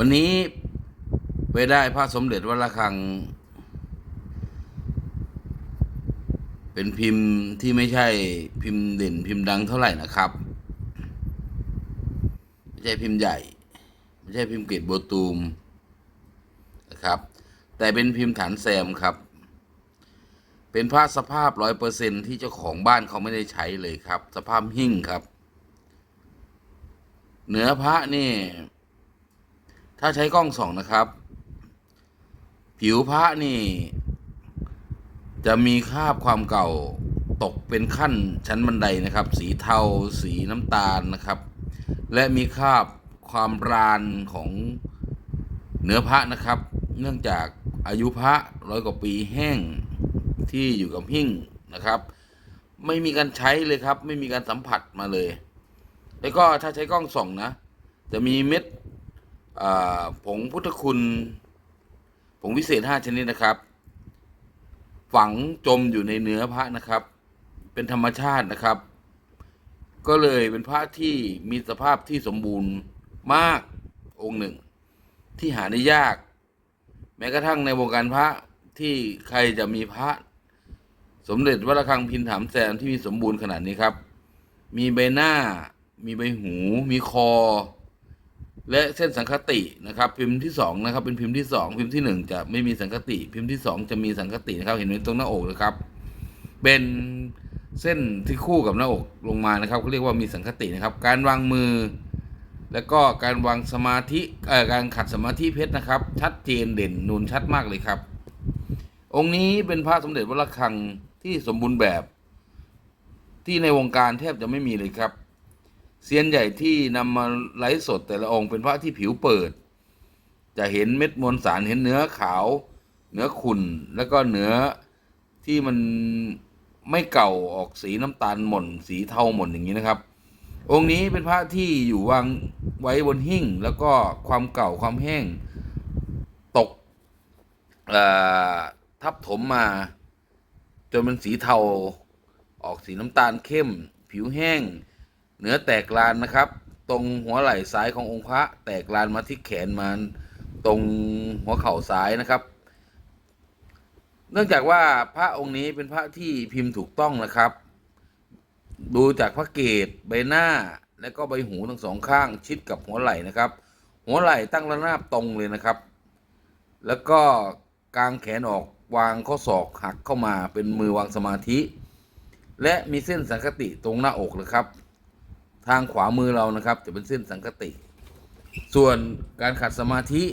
วันนี้ไปได้พระสมเด็จวัดระฆัง เป็นพิมพ์ที่ไม่ใช่พิมพ์เด่นพิมพ์ดังเท่าไหร่นะครับ ไม่ใช่พิมพ์ใหญ่ ไม่ใช่พิมพ์เกรดโบตูมนะครับ แต่เป็นพิมพ์ฐานแซมครับ เป็นพระสภาพร้อยเปอร์เซ็นที่เจ้าของบ้านเขาไม่ได้ใช้เลยครับ สภาพหิ้งครับ เนื้อพระนี่ ถ้าใช้กล้องส่องนะครับ ผิวพระนี่ จะมีคราบความเก่าตกเป็นขั้นชั้นบันไดนะครับ สีเทาสีน้ำตาลนะครับ และมีคราบความรานของเนื้อพระนะครับ เนื่องจากอายุพระร้อยกว่าปีแห้งที่อยู่กับหิ้งนะครับ ไม่มีการใช้เลยครับ ไม่มีการสัมผัสมาเลย แล้วก็ถ้าใช้กล้องส่องนะ จะมีเม็ด ผงพุทธคุณ ผงวิเศษห้าชนิดนะครับ ฝังจมอยู่ในเนื้อพระนะครับ เป็นธรรมชาตินะครับ ก็เลยเป็นพระที่มีสภาพที่สมบูรณ์มากองค์หนึ่ง ที่หาได้ยาก แม้กระทั่งในวงการพระที่ใครจะมีพระ สมเด็จวัดระฆังพินถามแซมที่มีสมบูรณ์ขนาดนี้ครับ มีใบหน้า มีใบหู มีคอ และเส้นสังคตินะครับพิมพ์ที่สองนะครับเป็นพิมพ์ที่สองพิมพ์ที่หนึ่งจะไม่มีสังคติ พิมพ์ที่สองจะมีสังคตินะครับเห็นไหมตรงหน้าอกนะครับ เป็นเส้นที่คู่กับหน้าอกลงมานะครับเขาเรียกว่ามีสังคตินะครับ การวางมือ แล้วก็การวางสมาธิเอ่อการขัดสมาธิเพชรนะครับ ชัดเจนเด่นนูนชัดมากเลยครับ องค์นี้เป็นพระสมเด็จวัดระฆังที่สมบูรณ์แบบ ที่ในวงการแทบจะไม่มีเลยครับ เซียนใหญ่ที่นำมาไลฟ์สดแต่ละองค์เป็นพระที่ผิวเปิด จะเห็นเม็ดมวลสารเห็นเนื้อขาว เนื้อขุ่นแล้วก็เนื้อที่มันไม่เก่าออกสีน้ำตาลหม่น สีเทาหม่นอย่างนี้นะครับ องค์นี้เป็นพระที่อยู่วางไว้บนหิ้งแล้วก็ความเก่าความแห้งตกทับถมมา จนเป็นสีเทาออกสีน้ำตาลเข้ม ผิวแห้ง เนื้อแตกลานนะครับ ตรงหัวไหล่ซ้ายขององค์พระ แตกลานมาที่แขนมาตรงหัวเข่าซ้ายนะครับ เนื่องจากว่าพระองค์นี้เป็นพระที่พิมพ์ถูกต้องนะครับ ดูจากพระเกศใบหน้าและก็ใบหูทั้งสองข้างชิดกับหัวไหล่นะครับ หัวไหล่ตั้งระนาบตรงเลยนะครับ แล้วก็กางแขนออกวางข้อศอกหักเข้ามาเป็นมือวางสมาธิ และมีเส้นสังคติตรงหน้าอกนะครับ ทางขวามือเรานะครับ จะเป็นเส้นสังคติ ส่วนการขัดสมาธิ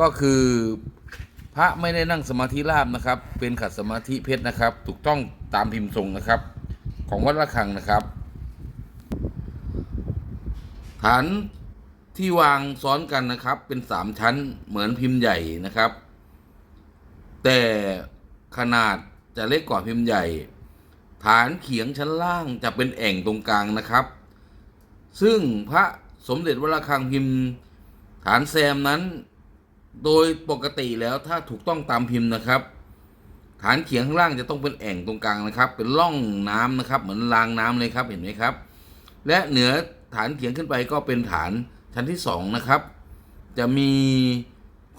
ก็คือพระไม่ได้นั่งสมาธิราบนะครับ เป็นขัดสมาธิเพชรนะครับ ถูกต้องตามพิมพ์ทรงนะครับ ของวัดระฆังนะครับฐานที่วางซ้อนกันนะครับ เป็นสามชั้นเหมือนพิมพ์ใหญ่นะครับ แต่ขนาดจะเล็กกว่าพิมพ์ใหญ่ ฐานเขียงชั้นล่างจะเป็นแอ่งตรงกลางนะครับ ซึ่งพระสมเด็จวระฆังพิมพ์ฐานแซมนั้น โดยปกติแล้วถ้าถูกต้องตามพิมพ์นะครับ ฐานเขียงข้างล่างจะต้องเป็นแอ่งตรงกลางนะครับ เป็นร่องน้ำนะครับ เหมือนรางน้ำเลยครับเห็นไหมครับ และเหนือฐานเขียงขึ้นไปก็เป็นฐานชั้นที่สองนะครับ จะมี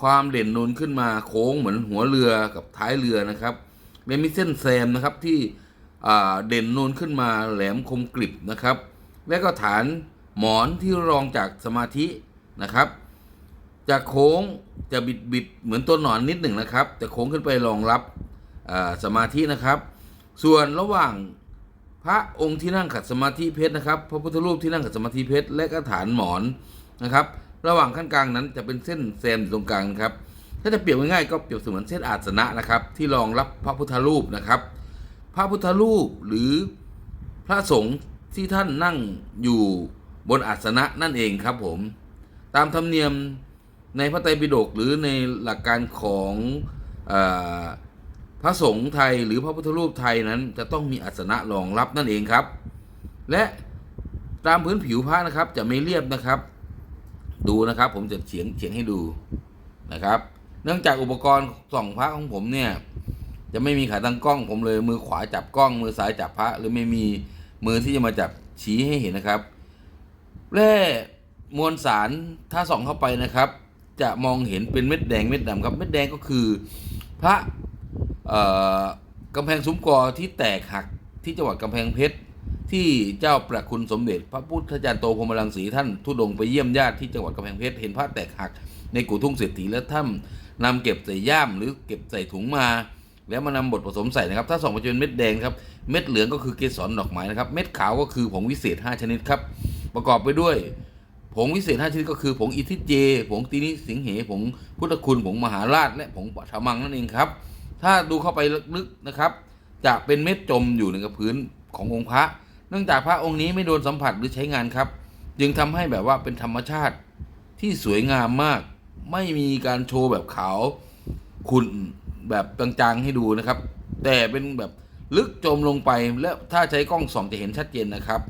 ความเด่นนูนขึ้นมาโค้งเหมือนหัวเรือกับท้ายเรือนะครับและมีเส้นแซมนะครับที่เด่นนูนขึ้นมาแหลมคมกริบนะครับ และก็ฐานหมอนที่รองจากสมาธินะครับ จะโค้งจะบิดบิดเหมือนตัวหนอนนิดหนึ่งนะครับจะโค้งขึ้นไปรองรับสมาธินะครับ ส่วนระหว่างพระองค์ที่นั่งขัดสมาธิเพชรนะครับ พระพุทธรูปที่นั่งขัดสมาธิเพชรและก็ฐานหมอนนะครับ ระหว่างขั้นกลางนั้นจะเป็นเส้นแซมตรงกลางครับ ถ้าจะเปรียบง่ายๆก็เปรียบเสมือนเส้นอาสนะนะครับ ที่รองรับพระพุทธรูปนะครับ พระพุทธรูปหรือพระสงฆ์ ที่ท่านนั่งอยู่บนอาสนะนั่นเองครับผม ตามธรรมเนียมในพระไตรปิฎกหรือในหลักการของออพระสงฆ์ไทยหรือพระพุทธรูปไทยนั้น จะต้องมีอาสนะรองรับนั่นเองครับ และตามพื้นผิวพระนะครับจะไม่เรียบนะครับ ดูนะครับผมจะเฉียงเฉียงให้ดูนะครับ เนื่องจากอุปกรณ์ส่องพระของผมเนี่ยจะไม่มีขาตั้งกล้องผมเลยมือขวาจับกล้องมือซ้ายจับพระหรือไม่มี มือที่จะมาจับชี้ให้เห็นนะครับแร่มวลสารถ้าส่องเข้าไปนะครับ จะมองเห็นเป็นเม็ดแดงเม็ดดำครับเม็ดแดงก็คือ พระกำแพงซุ้มกอที่แตกหักที่จังหวัดกำแพงเพชรที่เจ้าประคุณสมเด็จ พระพุทธจารย์โตพรมรังสีท่านทุดงไปเยี่ยมญาติที่จังหวัดกำแพงเพชรเห็นพระแตกหัก ในกู่ทุ่งเศรษฐีและท่านนำเก็บใส่ย่ามหรือเก็บใส่ถุงมา แล้วมานำบดผสมใส่นะครับ ถ้าส่องไปจะเป็นเม็ดแดงครับ เม็ดเหลืองก็คือเกสรดอกไม้นะครับ เม็ดขาวก็คือผงวิเศษ 5 ชนิดครับ ประกอบไปด้วย ผงวิเศษ 5 ชนิดก็คือผงอิทิเจ ผงตีนิสิงเห ผงพุทธคุณ ผงมหาราช และผงปัทมังนั่นเองครับ ถ้าดูเข้าไปลึกๆนะครับ จะเป็นเม็ดจมอยู่ในกับพื้นขององค์พระ เนื่องจากพระองค์นี้ไม่โดนสัมผัสหรือใช้งานครับ จึงทำให้แบบว่าเป็นธรรมชาติที่สวยงามมาก ไม่มีการโชว์แบบขาวขุ่น แบบจางๆให้ดูนะครับ แต่เป็นแบบลึกจมลงไปและถ้าใช้กล้องส่องจะเห็นชัดเจนนะครับ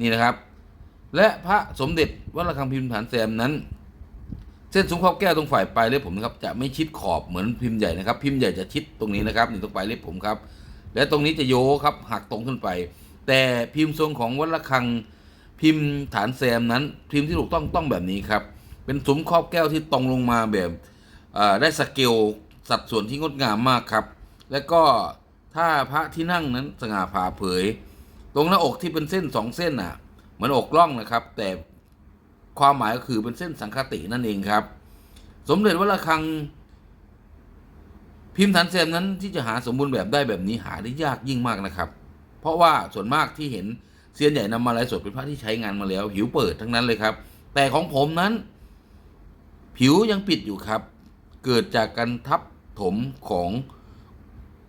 นี่นะครับ และพระสมเด็จวัดระฆังพิมพ์ฐานแซมนั้น เส้นสูงขอบแก้วตรงฝ่ายปลายเล็บผมนะครับจะไม่ชิดขอบเหมือนพิมพ์ใหญ่นะครับ พิมพ์ใหญ่จะชิดตรงนี้นะครับนี่ตรงปลายเล็บผมครับ และตรงนี้จะโยครับหักตรงขึ้นไป แต่พิมพ์ทรงของวัดระฆังพิมพ์ฐานแซมนั้น พิมพ์ที่ถูกต้องต้องแบบนี้ครับเป็นสมครอบแก้วที่ตรงลงมาแบบได้สเกล สัดส่วนที่งดงามมากครับ แล้วก็ถ้าพระที่นั่งนั้นสง่าผ่าเผย ตรงหน้าอกที่เป็นเส้นสองเส้นอะเหมือนอกล่องนะครับ แต่ความหมายก็คือเป็นเส้นสังคตินั่นเองครับ สมเด็จวัดระฆัง พิมพ์ฐานแซมนั้นที่จะหาสมบูรณ์แบบได้แบบนี้หาได้ยากยิ่งมากนะครับ เพราะว่าส่วนมากที่เห็นเซียนใหญ่นำมาไลฟ์สดเป็นพระที่ใช้งานมาแล้ว ผิวเปิดทั้งนั้นเลยครับ แต่ของผมนั้น ผิวยังปิดอยู่ครับ เกิดจากการทับ ถมของ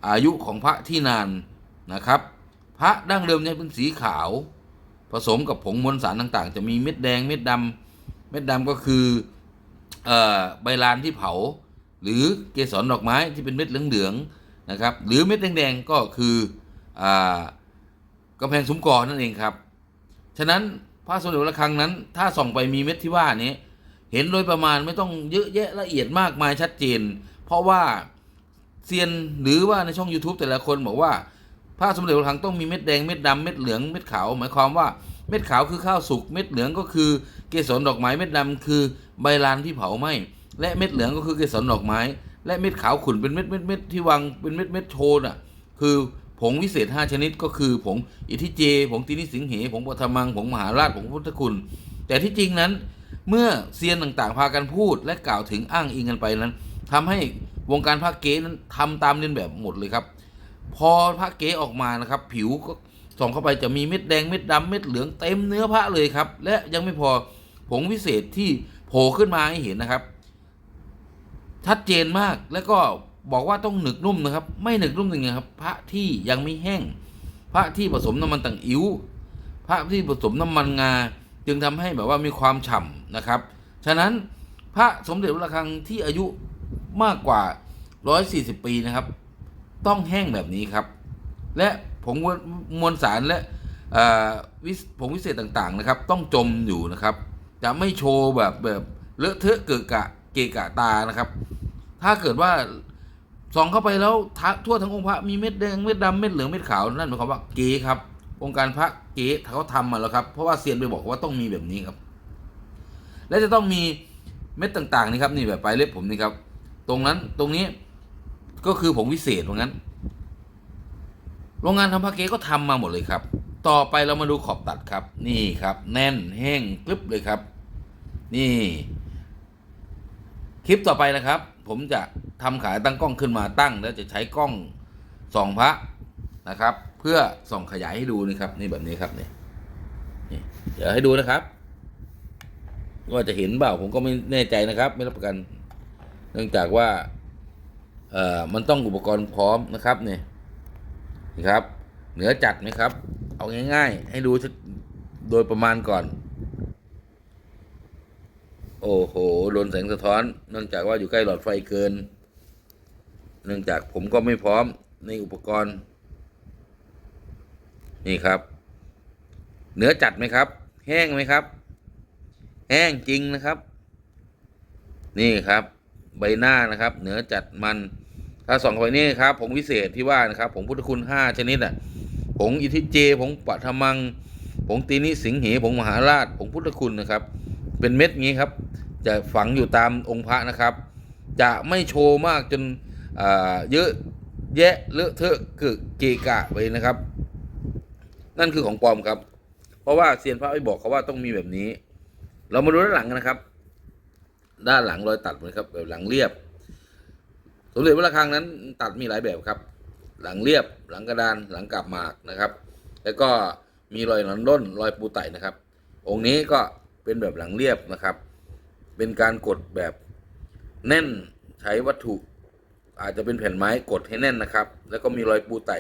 อายุของพระที่นานนะครับ พระดั้งเดิมเนี่ยเป็นสีขาว ผสมกับผงมวลสารต่างๆ จะมีเม็ดแดงเม็ดดำเม็ดดำก็คืออใบลานที่เผา หรือเกสรดอกไม้ที่เป็นเม็ดเหลืองๆนะครับ หรือเม็ดแดงๆก็คืออ่ากำแพงซุ้มกอนั่นเองครับ ฉะนั้นพระสมเด็จวัดระฆังนั้น ถ้าส่องไปมีเม็ดที่ว่านี้ เห็นโดยประมาณไม่ต้องเยอะแยะละเอียดมากมายชัดเจน เพราะว่าเซียนหรือว่าในช่อง YouTube แต่ละคนบอกว่าพระสมเด็จพระคลังต้องมีเม็ดแดงเม็ดดำเม็ดเหลืองเม็ดขาวหมายความว่าเม็ดขาวคือข้าวสุกเม็ดเหลืองก็คือเกสรดอกไม้เม็ดดำคือใบลานที่เผาไหม้และเม็ดเหลืองก็คือเกสรดอกไม้ และเม็ดขาวขุ่นเป็นเม็ดเม็ดเม็ดที่วางเป็นเม็ดเม็ดโชนอะคือผงวิเศษ 5 ชนิดก็คือผงอิทธิเจ ผงตินิสิงเห ผงปฐมัง ผงมหาราช ผงพุทธคุณ แต่ที่จริงนั้น เมื่อเซียนต่างๆพากันพูดและกล่าวถึงอ้างอิงกันไปนั้น ทำให้วงการพระเก๊นั้นทำตามเลียนแบบหมดเลยครับ พอพระเก๊ออกมานะครับ ผิวก็ส่องเข้าไปจะมีเม็ดแดงเม็ดดำเม็ดเหลืองเต็มเนื้อพระเลยครับ และยังไม่พอผงวิเศษที่โผล่ขึ้นมาให้เห็นนะครับ ชัดเจนมากแล้วก็บอกว่าต้องหนึกนุ่มนะครับ ไม่หนึกนุ่มจริงครับ พระที่ยังไม่แห้ง พระที่ผสมน้ำมันต่างอิ๋วพระที่ผสมน้ำมันงา จึงทำให้แบบว่ามีความฉ่ำนะครับ ฉะนั้นพระสมเด็จวัดระฆังที่อายุ มากกว่า 140 ปีนะครับ ต้องแห้งแบบนี้ครับ และผงมวลสารและวิผงวิเศษต่างๆนะครับ ต้องจมอยู่นะครับ จะไม่โชว์แบบแบบเลอะเทอะเกิดกะเกะกะตานะครับ ถ้าเกิดว่าส่องเข้าไปแล้วทั่วทั้งองค์พระมีเม็ดแดงเม็ดดำเม็ดเหลืองเม็ดขาวนั่นหมายความว่าเก๋ครับ องค์การพระเก๋เขาทำมาแล้วครับ เพราะว่าเซียนไปบอกว่าต้องมีแบบนี้ครับ และจะต้องมีเม็ดต่างๆนี่ครับนี่แบบปลายเล็บผมนี่ครับ ตรงนั้นตรงนี้ก็คือผงวิเศษตรงนั้นโรงงานทำพระเก๊ก็ทำมาหมดเลยครับ ต่อไปเรามาดูขอบตัดครับ นี่ครับ แน่นแห้งกรึบเลยครับ นี่ คลิปต่อไปนะครับ ผมจะทำขายตั้งกล้องขึ้นมาตั้ง แล้วจะใช้กล้องส่องพระนะครับ เพื่อส่องขยายให้ดูนี่ครับ นี่แบบนี้ครับนี่นี่เดี๋ยวให้ดูนะครับ ว่าจะเห็นเปล่าผมก็ไม่แน่ใจนะครับ ไม่รับประกัน เนื่องจากว่าเอ่อมันต้องอุปกรณ์พร้อมนะครับเนี่ยนี่ครับ เหนือจัดไหมครับ เอาง่าย ๆ ให้ดูชัดโดยประมาณก่อน โอ้โหโดนแสงสะท้อน เนื่องจากว่าอยู่ใกล้หลอดไฟเกิน เนื่องจากผมก็ไม่พร้อมในอุปกรณ์ นี่ครับ เหนือจัดไหมครับ แห้งไหมครับ แห้งจริงนะครับ นี่ครับ ใบหน้านะครับ เหนือจัดมันถ้าส่องไปนี่ครับผงวิเศษที่ว่านะครับผงพุทธคุณห้าชนิดอะผงอิทิเจผงปัทมังผงตีนิสิงเหผงมหาราชผงพุทธคุณนะครับ เป็นเม็ดงี้ครับ จะฝังอยู่ตามองค์พระนะครับ จะไม่โชว์มากจนอ่าเยอะแยะเลอะเทอะเกะเกะกะไปนะครับ นั่นคือของปลอมครับ เพราะว่าเซียนพระไม่บอกเขาว่าต้องมีแบบนี้ เรามาดูด้านหลังกันนะครับ ด้านหลังรอยตัดนะครับแบบหลังเรียบ สมเด็จพระระฆังนั้นตัดมีหลายแบบครับ หลังเรียบหลังกระดานหลังกาบหมากนะครับ แล้วก็มีรอยหนอนด้นรอยปูไตนะครับ องค์นี้ก็เป็นแบบหลังเรียบนะครับ เป็นการกดแบบแน่นใช้วัตถุ อาจจะเป็นแผ่นไม้กดให้แน่นนะครับ แล้วก็มีรอยปูไต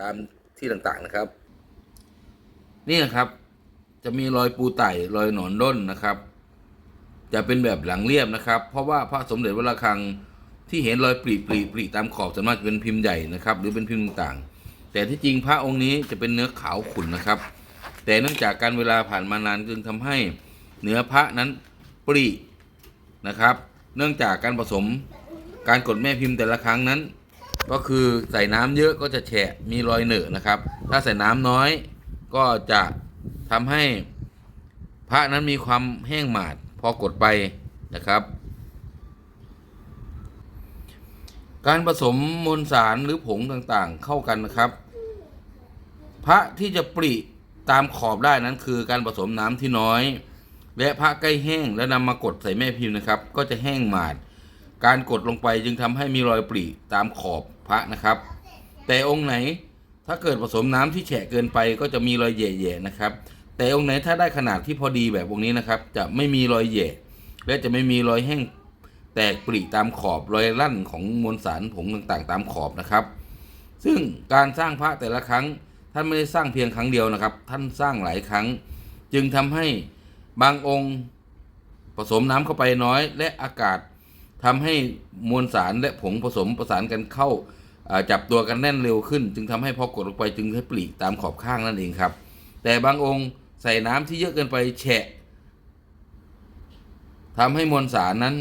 ตามที่ต่างๆนะครับ นี่นะครับจะมีรอยปูไต่รอยหนอนด้นนะครับ จะเป็นแบบหลังเรียบนะครับ เพราะว่าพระสมเด็จวัดระฆังที่เห็นรอยปรีปรีปรีตามขอบส่วนมากจะเป็นพิมพ์ใหญ่นะครับ หรือเป็นพิมพ์ต่างๆ แต่ที่จริงพระองค์นี้จะเป็นเนื้อขาวขุ่นนะครับ แต่เนื่องจากการเวลาผ่านมานานจึงทำให้เนื้อพระนั้นปรีนะครับ เนื่องจากการผสมการกดแม่พิมพ์แต่ละครั้งนั้น ก็คือใส่น้ำเยอะก็จะแฉะมีรอยเหนอะนะครับ ถ้าใส่น้ำน้อยก็จะทำให้พระนั้นมีความแห้งหมาด พอกดไปนะครับ การผสมมวลสารหรือผงต่างๆ เข้ากันนะครับ พระที่จะปริตามขอบได้นั้นคือการผสมน้ำที่น้อย และพระใกล้แห้งแล้วนำมากดใส่แม่พิมพ์นะครับ ก็จะแห้งหมาด การกดลงไปจึงทำให้มีรอยปริตามขอบพระนะครับ แต่องค์ไหนถ้าเกิดผสมน้ำที่แฉะเกินไปก็จะมีรอยแย่ๆนะครับ แต่องค์ไหนถ้าได้ขนาดที่พอดีแบบองค์นี้นะครับ จะไม่มีรอยแย่และจะไม่มีรอยแห้งแตกปริตามขอบรอยลั่นของมวลสารผงต่างๆ ตามขอบนะครับ ซึ่งการสร้างพระแต่ละครั้งท่านไม่ได้สร้างเพียงครั้งเดียวนะครับ ท่านสร้างหลายครั้ง จึงทำให้บางองค์ผสมน้ำเข้าไปน้อย และอากาศทำให้มวลสารและผงผสมประสานกันเข้าจับตัวกันแน่นเร็วขึ้น จึงทำให้พอกดลงไปจึงให้ปริตามขอบข้างนั่นเองครับ แต่บางองค์ ใส่น้ำที่เยอะเกินไปแฉะทำให้มวลสารนั้น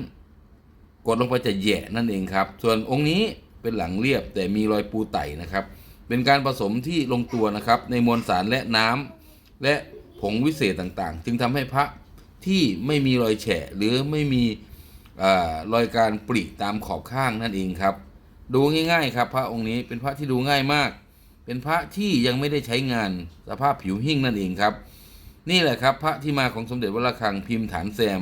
กดลงไปจะแย่นั่นเองครับ ส่วนองค์นี้เป็นหลังเรียบแต่มีรอยปูไต่นะครับ เป็นการผสมที่ลงตัวนะครับ ในมวลสารและน้ำและผงวิเศษต่างๆ จึงทำให้พระที่ไม่มีรอยแฉะหรือไม่มีอรอยการปริตามขอบข้างนั่นเองครับ ดูง่ายๆครับพระองค์นี้เป็นพระที่ดูง่ายมาก เป็นพระที่ยังไม่ได้ใช้งานสภาพผิวหิ้งนั่นเองครับ นี่แหละครับ พระที่มาของสมเด็จวัดระฆังพิมพ์ฐานแซม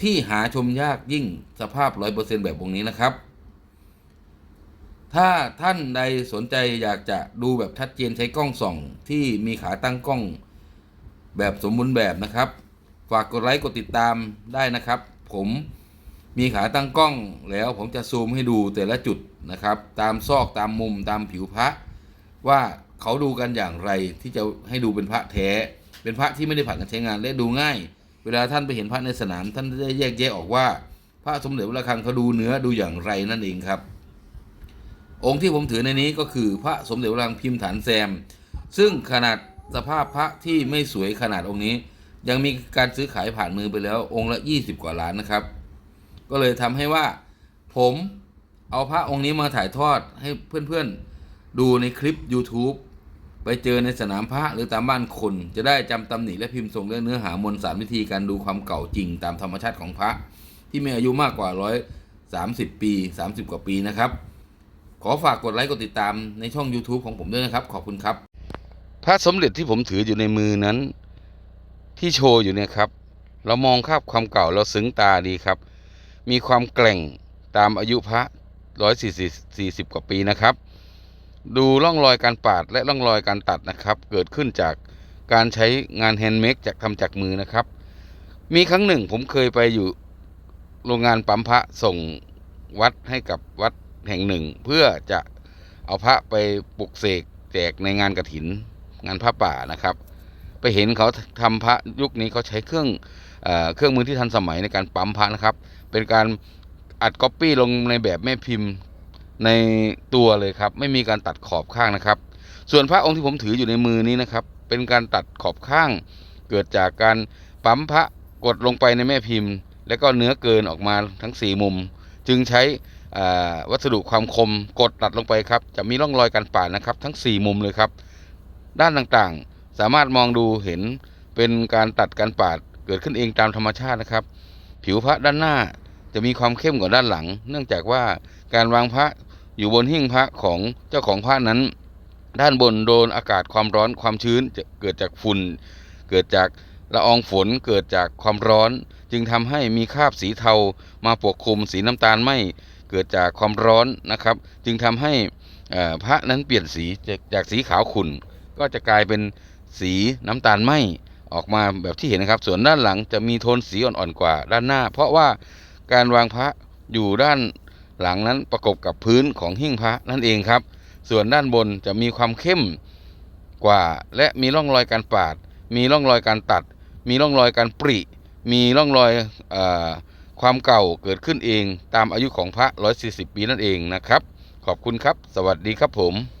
ที่หาชมยากยิ่งสภาพร้อยเปอร์เซ็นแบบองค์นี้นะครับ ถ้าท่านใดสนใจอยากจะดูแบบชัดเจนใช้กล้องส่อง ที่มีขาตั้งกล้องแบบสมบูรณ์แบบนะครับ ฝากกดไลค์กดติดตามได้นะครับ ผมมีขาตั้งกล้องแล้วผมจะซูมให้ดูแต่ละจุดนะครับ ตามซอกตามมุมตามผิวพระ ว่าเขาดูกันอย่างไรที่จะให้ดูเป็นพระแท้ เป็นพระที่ไม่ได้ผ่านการใช้งานและดูง่าย เวลาท่านไปเห็นพระในสนาม ท่านจะได้แยกแยะออกว่า พระสมเด็จวัดระฆังเขาดูเนื้อดูอย่างไรนั่นเองครับ องค์ที่ผมถือในนี้ก็คือพระสมเด็จวัดระฆังพิมพ์ฐานแซม ซึ่งขนาดสภาพพระที่ไม่สวยขนาดองค์นี้ ยังมีการซื้อขายผ่านมือไปแล้วองค์ละ 20 กว่าล้านนะครับ ก็เลยทำให้ว่า ผมเอาพระองค์นี้มาถ่ายทอดให้เพื่อนๆดูในคลิป YouTube ไปเจอในสนามพระหรือตามบ้านคน จะได้จำตำหนิและพิมพ์ส่งเรื่องเนื้อหามวลสารวิธีการดูความเก่าจริงตามธรรมชาติของพระ ที่มีอายุมากกว่าร้อยสามสิบปี30กว่าปีนะครับ ขอฝากกดไลค์กดติดตามในช่อง YouTube ของผมด้วยนะครับ ขอบคุณครับ พระสมเด็จที่ผมถืออยู่ในมือนั้น ที่โชว์อยู่เนี่ยครับ เรามองภาพความเก่าเราซึ้งตาดีครับ มีความแกร่งตามอายุพระร้อยสี่สิบสี่สิบกว่าปีนะครับ ดูร่องรอยการปาดและร่องรอยการตัดนะครับ เกิดขึ้นจากการใช้งานแฮนด์เมดจากทำจากมือนะครับ มีครั้งหนึ่งผมเคยไปอยู่โรงงานปั๊มพระส่งวัดให้กับวัดแห่งหนึ่ง เพื่อจะเอาพระไปปลุกเสกแจกในงานกระถิน งานพระป่านะครับ ไปเห็นเขาทำพระยุคนี้เขาใช้เครื่องเอเครื่องมือที่ทันสมัยในการปั๊มพระนะครับ เป็นการอัดก๊อปปี้ลงในแบบแม่พิมพ์ ในตัวเลยครับ ไม่มีการตัดขอบข้างนะครับ ส่วนพระองค์ที่ผมถืออยู่ในมือนี้นะครับ เป็นการตัดขอบข้าง เกิดจากการปั๊มพระกดลงไปในแม่พิมพ์ แล้วก็เนื้อเกินออกมาทั้งสี่มุม จึงใช้วัสดุความคมกดตัดลงไปครับ จะมีร่องรอยการปาดนะครับ ทั้งสี่มุมเลยครับ ด้านต่างๆ สามารถมองดูเห็นเป็นการตัดการปาดเกิดขึ้นเองตามธรรมชาตินะครับ ผิวพระด้านหน้าจะมีความเข้มกว่าด้านหลัง เนื่องจากว่าการวางพระ อยู่บนหิ้งพระของเจ้าของพระนั้น ด้านบนโดนอากาศความร้อนความชื้นจะเกิดจากฝุ่น เกิดจากละอองฝนเกิดจากความร้อน จึงทำให้มีคราบสีเทามาปกคลุมสีน้ำตาลไหมเกิดจากความร้อนนะครับ จึงทำให้พระนั้นเปลี่ยนสีจากจากสีขาวขุ่น ก็จะกลายเป็นสีน้ำตาลไหมออกมาแบบที่เห็นนะครับ ส่วนด้านหลังจะมีโทนสีอ่อนๆกว่าด้านหน้า เพราะว่าการวางพระอยู่ด้าน หลังนั้นประกบกับพื้นของหิ้งพระนั่นเองครับ ส่วนด้านบนจะมีความเข้มกว่า และมีร่องรอยการปาด มีร่องรอยการตัด มีร่องรอยการปริ มีร่องรอยอความเก่าเกิดขึ้นเอง ตามอายุของพระ 140 ปีนั่นเองนะครับ ขอบคุณครับ สวัสดีครับผม